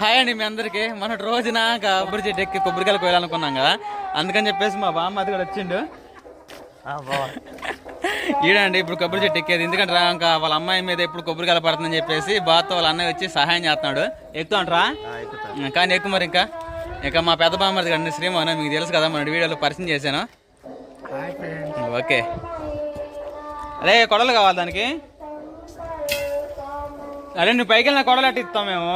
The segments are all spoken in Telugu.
హాయ్ అండి మీ అందరికి. మన రోజున కొబ్బరి చెట్టు ఎక్కి కొబ్బరికాయలు కోయాలనుకున్నాం కదా. అందుకని చెప్పేసి మా బామ్మ అది కూడా వచ్చిండు. ఈడండి ఇప్పుడు కొబ్బరి చెట్టు ఎక్కేది. ఎందుకంటే రా ఇంకా వాళ్ళ అమ్మాయి మీద ఇప్పుడు కొబ్బరికాయలు పడుతుందని చెప్పేసి బాతో వాళ్ళ అన్నయ్య వచ్చి సహాయం చేస్తున్నాడు. ఎక్కుతాంట్రా కానీ ఎక్కువ మరి ఇంకా. ఇంకా మా పెద్ద బామ్మది కండి శ్రీమోహన్ మీకు తెలుసు కదా మన వీడియోలో పరిచయం చేశాను. ఓకే. అరే కొడలు కావాలి దానికి. అరే నువ్వు పైకి వెళ్ళిన కొడలు అట్టి ఇస్తాం మేము.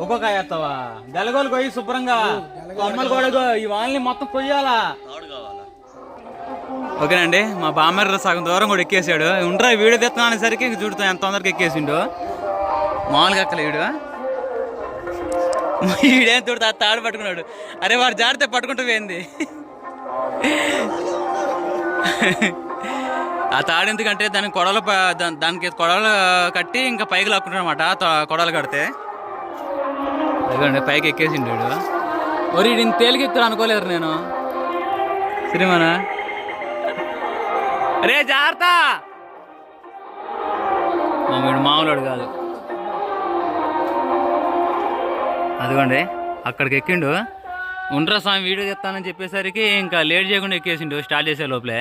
ఒక్కో కాయ వేస్తావా గలగోలు కొయ్యి శుభ్రంగా. కొమ్మలు కూడా ఈ వాళ్ళని మొత్తం కొయ్యాలా? ఓకేనండి మా బామ్మర్ సగం దూరం కూడా ఎక్కేసాడు. ఉండరా వీడియో తెస్తున్నా అనేసరికి ఇంక చూడుతా ఎంత తొందరగా ఎక్కేసిండు. మామూలుగా అక్కల వీడు. వీడేం చూడతా తాడు పట్టుకున్నాడు. అరే వాడు జాడితే పట్టుకుంటూ పోయింది. ఆ తాడు ఎందుకంటే దానికి కొడలు దానికి కొడలు కట్టి ఇంకా పైకి లాక్కుంటాడు అనమాట కొడలు కడితే. అదిగోండి పైకి ఎక్కేసిండు వీడు. ఒరి నేను తేలికెత్తాడు అనుకోలేదు నేను. శ్రీమానా రే జాగ్రత్త! మా వీడు మామూలుడు కాదు. అదిగోండి అక్కడికి ఎక్కిండు. ఉండ్రా స్వామి వీడియో చెప్తానని చెప్పేసరికి ఇంకా లేట్ చేయకుండా ఎక్కేసిండు స్టార్ట్ చేసే లోపలే.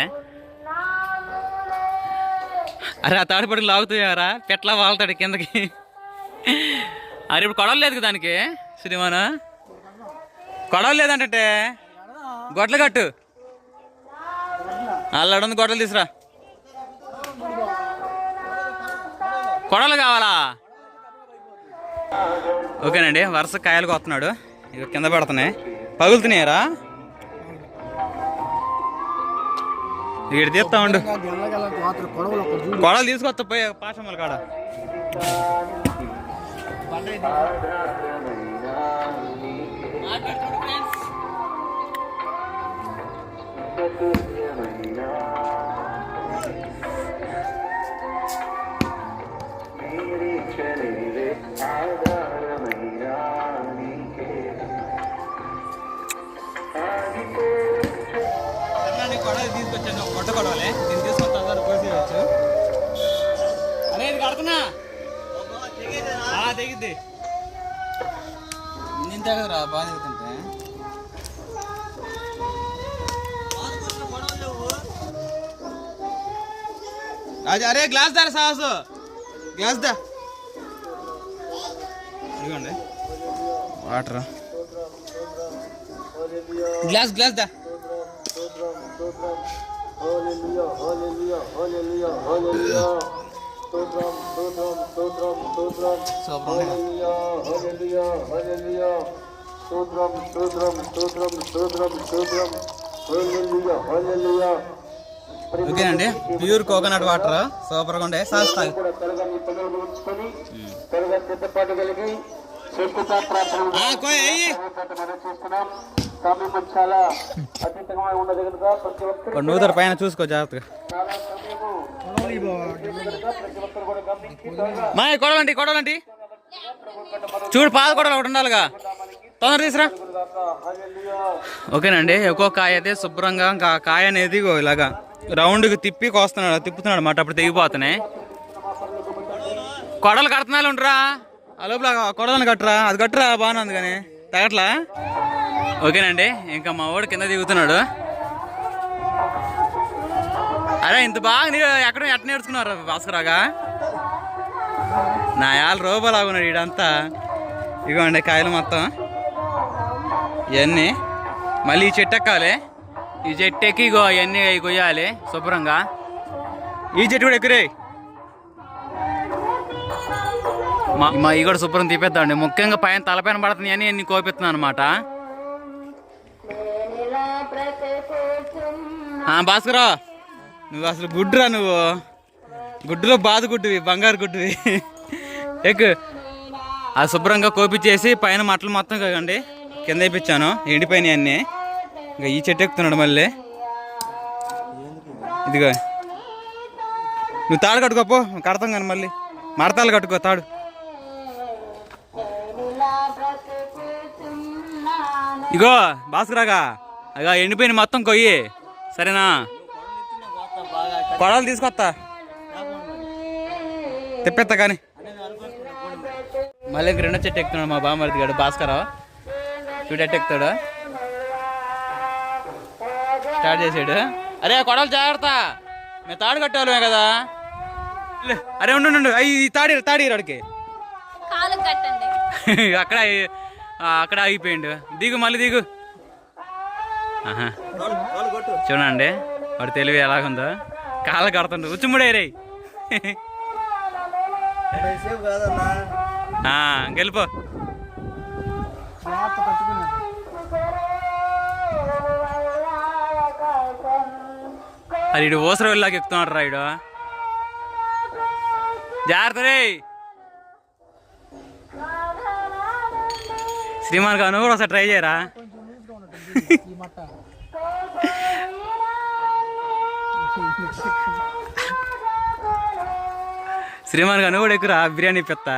అరే ఆ తాడిపడికి లాగుతాయారా పెట్లా వాళ్తాడు కిందకి. అరే ఇప్పుడు కొడవలు లేదు దానికి శ్రీమాన కొడవలు లేదంటే గొడ్లు కట్టు. అల్లడుంది గొడ్డలు తీసురా. కొడలు కావాలా? ఓకేనండి వరుస కాయలు కొస్తున్నాడు ఇవి కింద పడుతున్నాయి. పగులుతున్నాయరా? ఇక్కడ తీస్తా ఉండు. కొడలు తీసుకొస్తా పోయి పాఠశాల కాడ. కొడలు కడుతున్నా. తెగిద్ది. నేను తెగదురా బాగా తెగుతుంటే? రాజా అరే గ్లాస్ దారా సాసు గ్లాస్ దా. ఇదిగోండి. వాటర్ గ్లాస్ గ్లాస్ దా. సూపర్ ఓకేనండి. Pure coconut water. సూపర్గా ఉండే. సాస్ తాగు ఆ, కోయ్, ఎయ్యి. వాడు నూతరు పైన చూసుకో జాగ్రత్తగా. మా కొడలండి కొడలండి. చూడు పాద కొడలు ఒకటి ఉండాలిగా. తొందర తీసురా. ఓకేనండి ఒక్కో కాయ అయితే శుభ్రంగా ఇంకా కాయ అనేది ఇలాగా రౌండ్కి తిప్పి కోస్తున్నాడు తిప్పుతున్నాడు అన్నమాట అప్పుడు తెగిపోతున్నాయి. కొడలు కడుతున్నాలు ఉండరా. ఆ లోపల కొడలను కట్టరా. అది కట్టరా బాగానే ఉంది కానీ. తగట్లా? ఓకేనండి ఇంకా మా వాడు కింద దిగుతున్నాడు. అరే ఇంత బాగా నీ- ఎక్కడ ఎట్ట నేర్చుకున్నారు భాస్కరాగా నా యాళ్ళ రోబోలాగున్నాడు ఈడంతా. ఇగోండి కాయలు మొత్తం. ఇవన్నీ మళ్ళీ ఈ చెట్టు ఎక్కాలి. ఈ చెట్టు ఎక్కి ఇగో ఇవన్నీ కొయ్యాలి శుభ్రంగా. ఈ చెట్టు కూడా ఎక్కురే మా మా ఈ కూడా శుభ్రం తీపేద్దామండి. ముఖ్యంగా పైన తలపైన పడుతుంది అని నేను కోపిస్తున్నాను అనమాట భాస్కరా నువ్వు అసలు గుడ్డురా నువ్వు. గుడ్డులో బాధ గుడ్డువి బంగారు గుడ్డువి. ఎక్కు. ఆ శుభ్రంగా కోపించేసి పైన మట్టలు మొత్తం కదండి కింద వేయించాను ఎండిపోయినాయి అన్నీ. ఇంకా ఈ చెట్టు ఎక్కుతున్నాడు మళ్ళీ. ఇదిగో. నువ్వు తాడు కట్టుకోపో కడతాం కానీ మళ్ళీ. మడతాలు కట్టుకో తాడు. ఇగో భాస్కరాగా అగా. ఎండిపోయిన మొత్తం కొయ్యి. సరేనా? కొడలు తీసుకొస్తా తెప్పెత్తా కానీ. మళ్ళీ ఇంక రెండో చెట్టు ఎక్కుతున్నాడు మా బామ్మర్ది గాడు భాస్కరరావు చూడు ఎట్టు ఎక్కుతాడు. స్టార్ట్ చేసాడు. అరే కొడలు జాగ్రత్త. మేము తాడు కట్టాలమే కదా. అరే ఉండు అయ్యి తాడి తాడి అడికి. కాలు కట్టండి. అక్కడ అక్కడ ఆగిపోయిండు. దిగు మళ్ళీ దిగు. చూడండి వాడు తెలివి ఎలాగుందో. కాళ్ళ కడుతుండు. ఉచ్చుముడే రే గెలిపో. అది ఇడు ఓసర వెళ్ళాక ఎక్కుతున్నాడు రా ఇడు జాగ్రత్త రే శ్రీమాన్ గారు నువ్వు కూడా ఒకసారి ట్రై చేయరా? శ్రీమాన్ గారు నువ్వు కూడా ఎక్కురా బిర్యానీ పెత్త?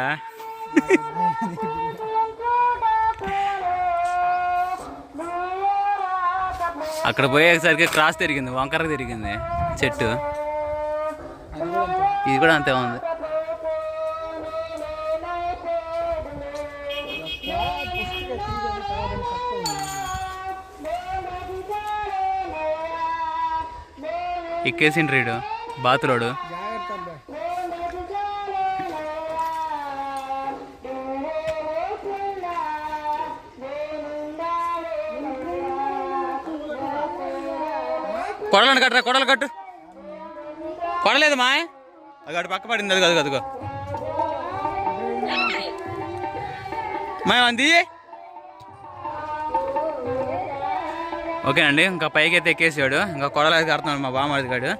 అక్కడ పోయేసరికి క్రాస్ తిరిగింది వంకర తిరిగింది చెట్టు. ఇది కూడా అంతే ఉంది. ఎక్కేసిండ్రు రీడు బాతులోడు. కొడలను కట్టరా కొడలు కట్టు. కొడలేదు మా అగాడు పక్క పడింది అది అదిగో మా అంది ఓకేనండి ఇంకా పైకి అయితే ఎక్కేసాడు. ఇంకా కొడలు కడుతున్నాడు మా బామ్మది గాడు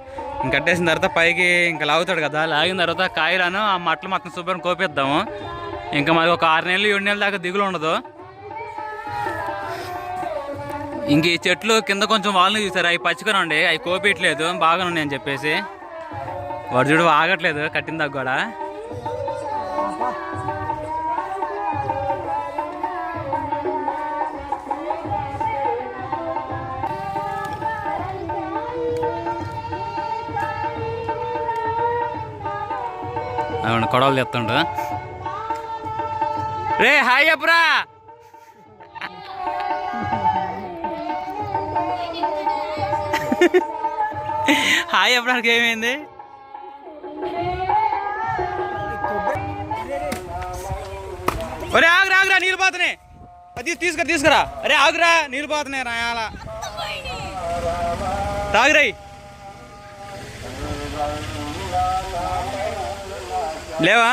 ఇంకా కట్టేసిన తర్వాత పైకి ఇంకా లాగుతాడు కదా. లాగిన తర్వాత కాయలను ఆ మట్టలు మొత్తం శుభ్రం కోపిద్దాము. ఇంకా మాకు ఒక ఆరు నెలలు ఏడు నెలల దాకా దిగులు ఉండదు. ఇంక ఈ చెట్లు కింద కొంచెం వాళ్ళని చూసారు? అవి పచ్చిగా ఉండే అవి కోపియట్లేదు. బాగానే ఉన్నాయి అని చెప్పేసి. వాడు చూడు ఆగట్లేదు కట్టిన దగ్గర. కూడా అవును కొడవలు చెప్తుండ్రు రే హాయ్ అప్పురా హాయ్ అప్పడానికి ఏమైంది? ఒరే ఆగురా ఆగురా నీళ్ళు పోతున్నాయి. అది తీసుకురా తీసుకురా. అరే ఆగురా నీళ్ళు పోతున్నాయి రాయాల తాగురాయి. లేవా?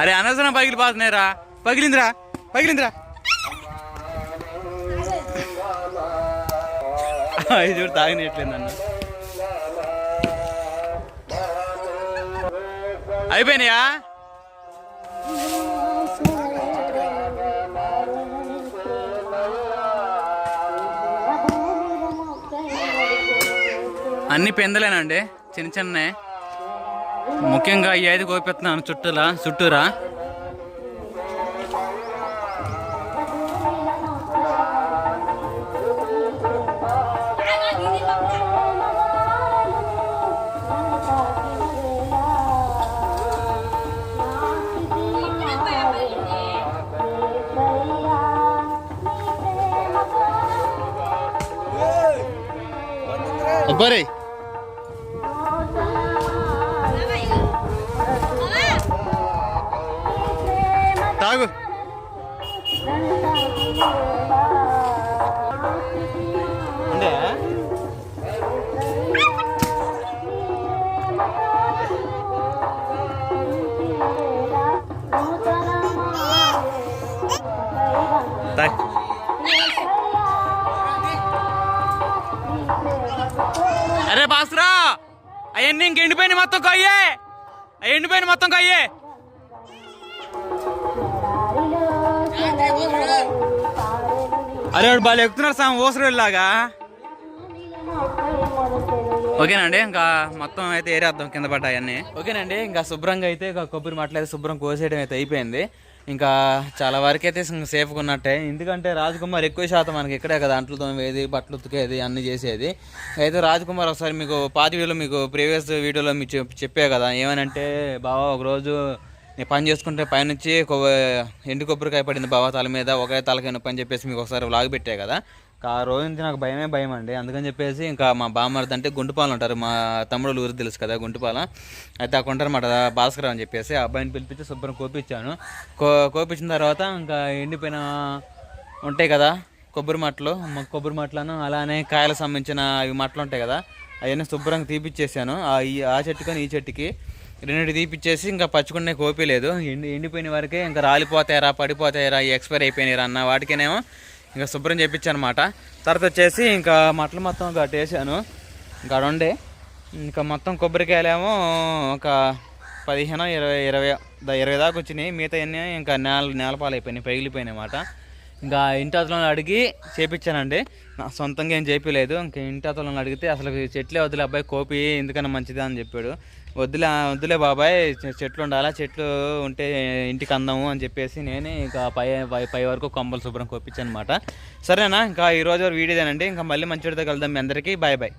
అరే అనవసరం పగిలి పోతున్నాయిరా పగిలిందిరా పగిలిందిరా. ఇది చూడు తాగినట్లేదు అన్న అయిపోయినాయా? అన్ని పెందలేనండి చిన్న చిన్నవి ముఖ్యంగా ఈ ఐదు కోపిస్తున్నాను చుట్టూలా చుట్టూరా? అబ్బారే అవన్నీ ఇంక ఎండిపోయిన మొత్తం కొయ్యే. ఎండిపోయిన మొత్తం కొయ్యే. అరే వాడు బాగా ఎక్కుతున్నారు సామ్ ఊసరులాగా ఓకేనండి ఇంకా మొత్తం అయితే ఏరేద్దాం కింద పడ్డాయన్నీ ఓకేనండి ఇంకా శుభ్రంగా అయితే ఇంకా కొబ్బరి మట్టలు అయితే శుభ్రం కోసేయడం అయితే అయిపోయింది. ఇంకా చాలా వరకు అయితే సేఫ్గా ఉన్నట్టే. ఎందుకంటే రాజకుమార్ ఎక్కువ శాతం మనకి ఇక్కడే కదా అంట్లు తోమేది బట్టలు ఉతికేది అన్ని చేసేది. అయితే రాజకుమార్ ఒకసారి మీకు పాతి వీడియోలో మీకు ప్రీవియస్ వీడియోలో మీకు చెప్పే కదా ఏమనంటే బావ ఒకరోజు నేను పని చేసుకుంటే పైనుంచి ఎండు కొబ్బరికాయ పడింది బావ తల మీద ఒకే తలకైన పని చెప్పేసి మీకు ఒకసారి వ్లాగ్ పెట్టే కదా. ఆ రోజు నుంచి నాకు భయమే భయం అండి. అందుకని చెప్పేసి ఇంకా మా బామ్మర్ది అంటే గుంటుపాలు ఉంటారు. మా తమ్ముడు ఊరు తెలుసు కదా గుంటుపాల అయితే అక్కడ ఉంటారన్నమాట భాస్కర్ అని చెప్పేసి. ఆ అబ్బాయిని పిలిపించి శుభ్రం కోపించాను. కో కోపించిన తర్వాత ఇంకా ఎండిపోయిన ఉంటాయి కదా కొబ్బరి మట్టలు కొబ్బరి మట్టలను అలానే కాయలకు సంబంధించిన ఇవి మట్టలు ఉంటాయి కదా అవన్నీ శుభ్రంగా తీపిచ్చేసాను. ఆ ఈ- ఆ చెట్టుకొని ఈ చెట్టుకి రెండింటి తీపిచ్చేసి ఇంకా పచ్చుకునే కోపి లేదు. ఎండి ఎండిపోయిన వరకే ఇంకా రాలిపోతాయరా పడిపోతాయరా ఎక్స్పైర్ అయిపోయినారా అన్న వాటికేనేమో ఇంకా శుభ్రం చేయించాను అనమాట తర్వాత వచ్చేసి ఇంకా మట్టలు మొత్తం కట్టేసాను ఇంకా ఉండే ఇంకా మొత్తం కొబ్బరికాయలేమో ఒక పదిహేను ఇరవై ఇరవై ఇరవై దాకా వచ్చినాయి. మిగతా అన్నీ ఇంకా నేల నేలపాలు అయిపోయినాయి పగిలిపోయినాయి అన్నమాట. ఇంకా ఇంటి అతలను అడిగి చేపించానండి. నా సొంతంగా ఏం చేయలేదు ఇంకా ఇంటి అతలను అడిగితే అసలు చెట్లే వద్దులే అబ్బాయి కోపి ఎందుకన్నా మంచిది అని చెప్పాడు. వద్దులే వద్దులే బాబాయ్ చెట్లు ఉండాలా చెట్లు ఉంటే ఇంటికి అందాము అని చెప్పేసి నేనే ఇంకా పై పై పై వరకు కొమ్మలు శుభ్రం కోపించాను అనమాట సరేనా ఇంకా ఈ రోజు వీడియోదేనండి. ఇంకా మళ్ళీ మంచి వీడియోతో కలుద్దాం మీ అందరికీ. Bye bye.